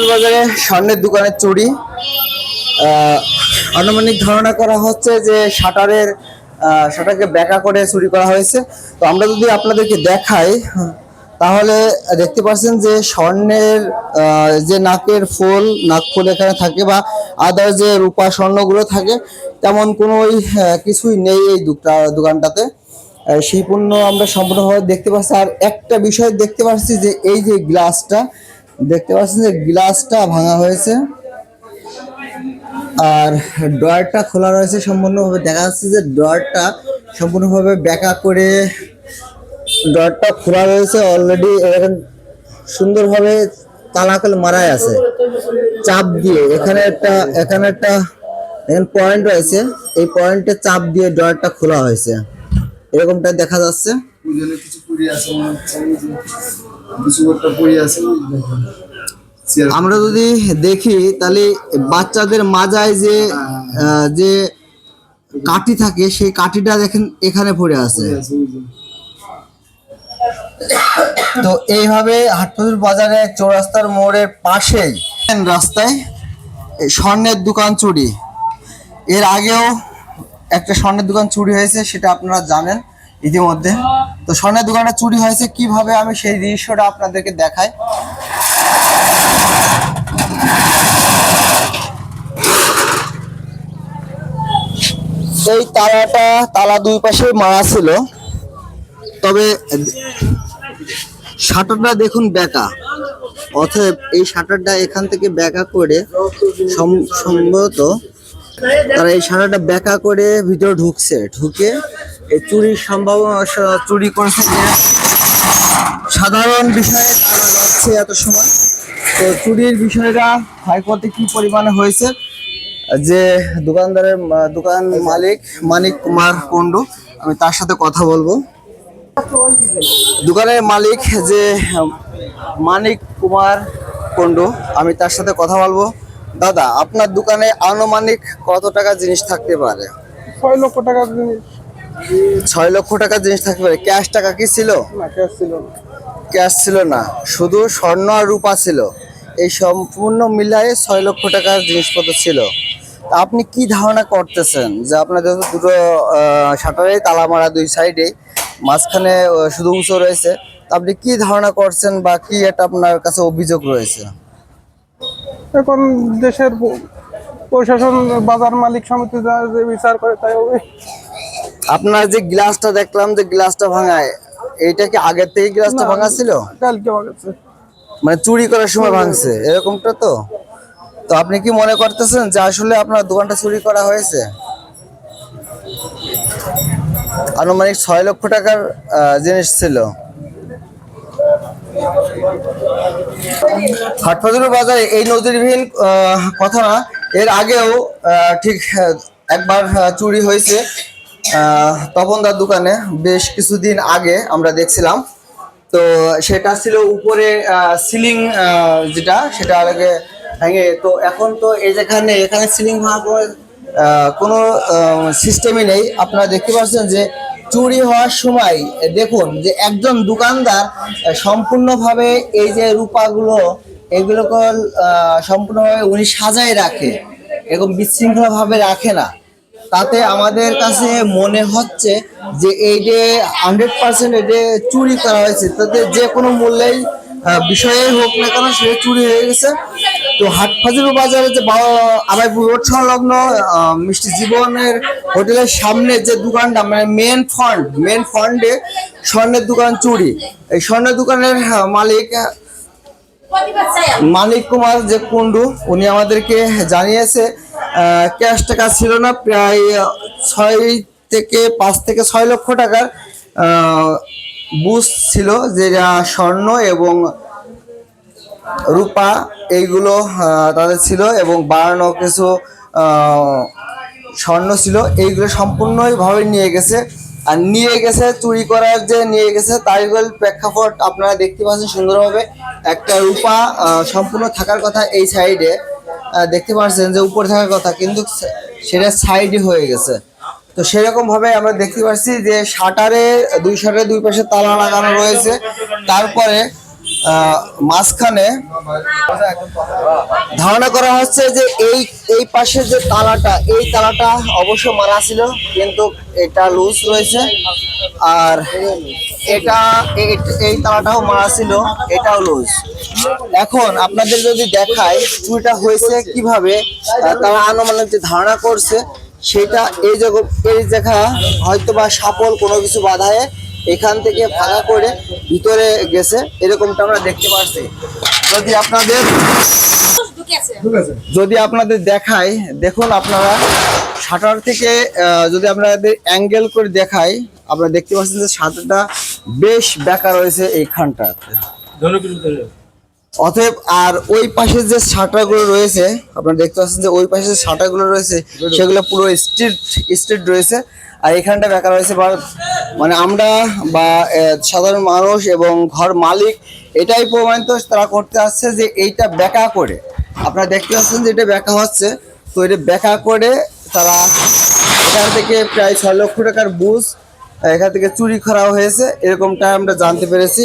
বাজারে স্বর্ণের দোকানের চুরি। আনুমানিক ধারণা করা হচ্ছে যে শাটারের শাটারকে ব্যাকা করে চুরি করা হয়েছে। তো আমরা যদি আপনাদেরকে দেখাই, তাহলে দেখতে পাচ্ছেন যে স্বর্ণের যে নাকের ফুল, নাক ফুল এখানে থাকে বা আদার যে রূপা স্বর্ণগুলো থাকে, তেমন কোনো কিছুই নেই এই দোকা- দোকানটাতে। সেই পণ্য আমরা সম্পূর্ণভাবে দেখতে পাচ্ছি। আর একটা বিষয় দেখতে পাচ্ছি যে এই যে গ্লাসটা দেখতে পাচ্ছেন যে গ্লাসটা ভাঙা হয়েছে। আর ড্রয়ারটা খোলা রয়েছে সম্পূর্ণভাবে। দেখা যাচ্ছে যে ড্রয়ারটা সম্পূর্ণভাবে ব্যাকা করে ড্রয়ারটা খোলা রয়েছে। অলরেডি এরকম সুন্দরভাবে তালাকল মারাই আছে। চাপ দিয়ে এখানে একটা এখানে একটা এখানে পয়েন্ট রয়েছে। এই পয়েন্টে চাপ দিয়ে ড্রয়ারটা খোলা হয়েছে। এরকমটা দেখা যাচ্ছে। কিছু একটা পড়ে আছে আমরা যদি দেখি তাহলে বাচ্চাদের মাজায় যে যে কাঠি থাকে সেই কাঠিটা দেখেন এখানে পড়ে আছে। তো এইভাবে হাটপুর বাজারে চৌরাস্তার মোড়ের পাশেই রাস্তায় স্বর্ণের দোকান চুরি। এর আগেও একটা স্বর্ণের দোকান চুরি হয়েছে সেটা আপনারা জানেন ইতিমধ্যে। তো স্বর্ণের দোকানটা চুরি হয়েছে, কীভাবে আমি সেই দৃশ্যটা আপনাদেরকে দেখাই? এই তালাটা তালা দুই পাশে মারা ছিল। তবে শাটারটা দেখুন বেকা। অতএব এই শাটারটা এখান থেকে বেকা করে সম- সম্ভবত তারা এই শাটারটা বেকা করে ভিতরে ঢুকছে। ঢুকে এই চুরির সম্ভাবনা চুরি করেছে যে সাধারণ বিষয়ে জানা যাচ্ছে এত সময়। তো চুরির বিষয়টা ক্ষয়ক্ষতি কি পরিমাণে হয়েছে? যে দোকানদারের, দোকান মালিক মানিক কুমার কুন্ডু আমি তার সাথে কথা বলব। দোকানের মালিক যে মানিক কুমার কুন্ডু আমি তার সাথে কথা বলব। দাদা, আপনার দোকানে আনুমানিক কত টাকা জিনিস থাকতে পারে? ছয় লক্ষ টাকা জিনিস। ছয় লক্ষ টাকা জিনিস থাকতে পারে। ক্যাশ টাকা কি ছিল? না ক্যাশ ছিল না। ক্যাশ ছিল না। শুধু স্বর্ণ আর রূপা ছিল। এই সম্পূর্ণ মিলায়ে ছয় লক্ষ টাকার জিনিসপত্র ছিল। আপনি কি ধারণা করতেছেন? যে আপনার যেহেতু দুটো শাটারে তালা মারা দুই সাইডে মাঝখানে শুধু উঁচু রয়েছে আপনি কি ধারণা করছেন বা কি একটা আপনার কাছে অভিযোগ রয়েছে? এখন দেশের প্রশাসন বাজার মালিক সমিতি যা যে বিচার করে তাই আপনার যে গ্লাসটা দেখলাম যে গ্লাসটা ভাঙায় এইটা কি আগের থেকে গ্লাসটা ভাঙা ছিল কালকে মানে চুরি করার সময় ভাঙছে এরকমটা তো? তো আপনি কি মনে করতেছেন যে আসলে আপনার দোকানটা চুরি করা হয়েছে? আনুমানিক ছয় লক্ষ টাকার জিনিস ছিল। হাটফাজুর বাজারে এই নজিরবিহীন কথা না এর আগেও ঠিক একবার চুরি হয়েছে। তপনদার দোকানে বেশ কিছুদিন আগে আমরা দেখছিলাম। তো সেটা ছিল উপরে সিলিং যেটা সেটা আগে ভেঙে। তো এখন তো এই যেখানে এখানে সিলিং ভাঙা কোনো, সিস্টেমই নেই। আপনারা দেখতে পাচ্ছেন যে চুরি হওয়ার সময় দেখুন যে একজন দোকানদার সম্পূর্ণভাবে এই যে রূপাগুলো এগুলোকে সম্পূর্ণভাবে উনি সাজায় রাখে। এরকম বিশৃঙ্খলাভাবে রাখে না। তাতে আমাদের কাছে মনে হচ্ছে যে এই যে হান্ড্রেড পার্সেন্ট এটা চুরি করা হয়েছে তাতে যে কোনো মূল্যেই বিষয়ে হোক না কেন সে চুরি হয়ে গেছে। তো হাটফাজির বাজারে যে আবাইপুর রোড সংলগ্ন মিষ্টি জীবনের হোটেলের সামনে যে দোকানটা মানে মেন ফন্ড মেন ফন্ডে স্বর্ণের দোকান চুরি। এই স্বর্ণের দোকানের আহ, মালিক মানিক কুমার যে কুন্ডু উনি আমাদেরকে জানিয়েছে ক্যাশ টাকা ছিল না, প্রায় ছয় থেকে পাঁচ থেকে ছয় লক্ষ টাকার বুঝ ছিল, যেটা স্বর্ণ এবং রূপা এইগুলো তাদের ছিল এবং বাড়ানো কিছু স্বর্ণ ছিল। এইগুলো সম্পূর্ণভাবে নিয়ে গেছে। আর নিয়ে গেছে, চুরি করার যে নিয়ে গেছে তাই হল প্রেক্ষাপট আপনারা দেখতে পাচ্ছেন সুন্দরভাবে। একটা রূপা সম্পূর্ণ থাকার কথা এই সাইডে দেখতে পাচ্ছেন যে উপরে থাকার কথা, কিন্তু সেটা সাইডে হয়ে গেছে। তো সেরকম ভাবে আমরা দেখতে পাচ্ছি যে শাটারে দুই শাটারে দুই পাশে তালা লাগানো রয়েছে। তারপরে মাঝখানে ধারণা করা হচ্ছে যে এই এই পাশে যে তালাটা, এই তালাটা অবশ্য মারা ছিল, কিন্তু এটা লুজ রয়েছে। আর এটা এই- তালাটাও মারা ছিল, এটাও লুজ। এখন আপনাদের যদি দেখায় চুরিটা হয়েছে কীভাবে তারা আনুমানিক যে ধারণা করছে, সেটা এই জায়গা এই জায়গা হয়তো বা সাপল কোনো কিছু বাধায় এখান থেকে ভাঙা করে ভিতরে গেছে, এরকমটা আমরা দেখতে পাচ্ছি যদি আপনাদের যদি আপনাদের দেখাই, দেখুন আপনারা, শাটার থেকে যদি আপনাদের অ্যাঙ্গেল করে দেখাই, আপনারা দেখতে পাচ্ছেন যে শাটারটা বেশ বেঁকা রয়েছে এইখানটাতে অতএব আর ওই পাশে যে শাটারগুলো রয়েছে, আপনারা দেখতে পাচ্ছেন যে ওই পাশে যে শাটারগুলো রয়েছে, সেগুলো পুরো স্ট্রিট স্ট্রিট রয়েছে। আর এখানটা বেকার রয়েছে বা মানে আমরা বা সাধারণ মানুষ এবং ঘর মালিক, এটাই প্রমাণিত তারা করতে আসছে যে এইটা বেকা করে। আপনারা দেখতে পাচ্ছেন যে এটা বেকা হচ্ছে। তো এটা বেকা করে তারা এখান থেকে প্রায় ছয় লক্ষ টাকার বুঝ এখান থেকে চুরি করা হয়েছে এরকমটা আমরা জানতে পেরেছি।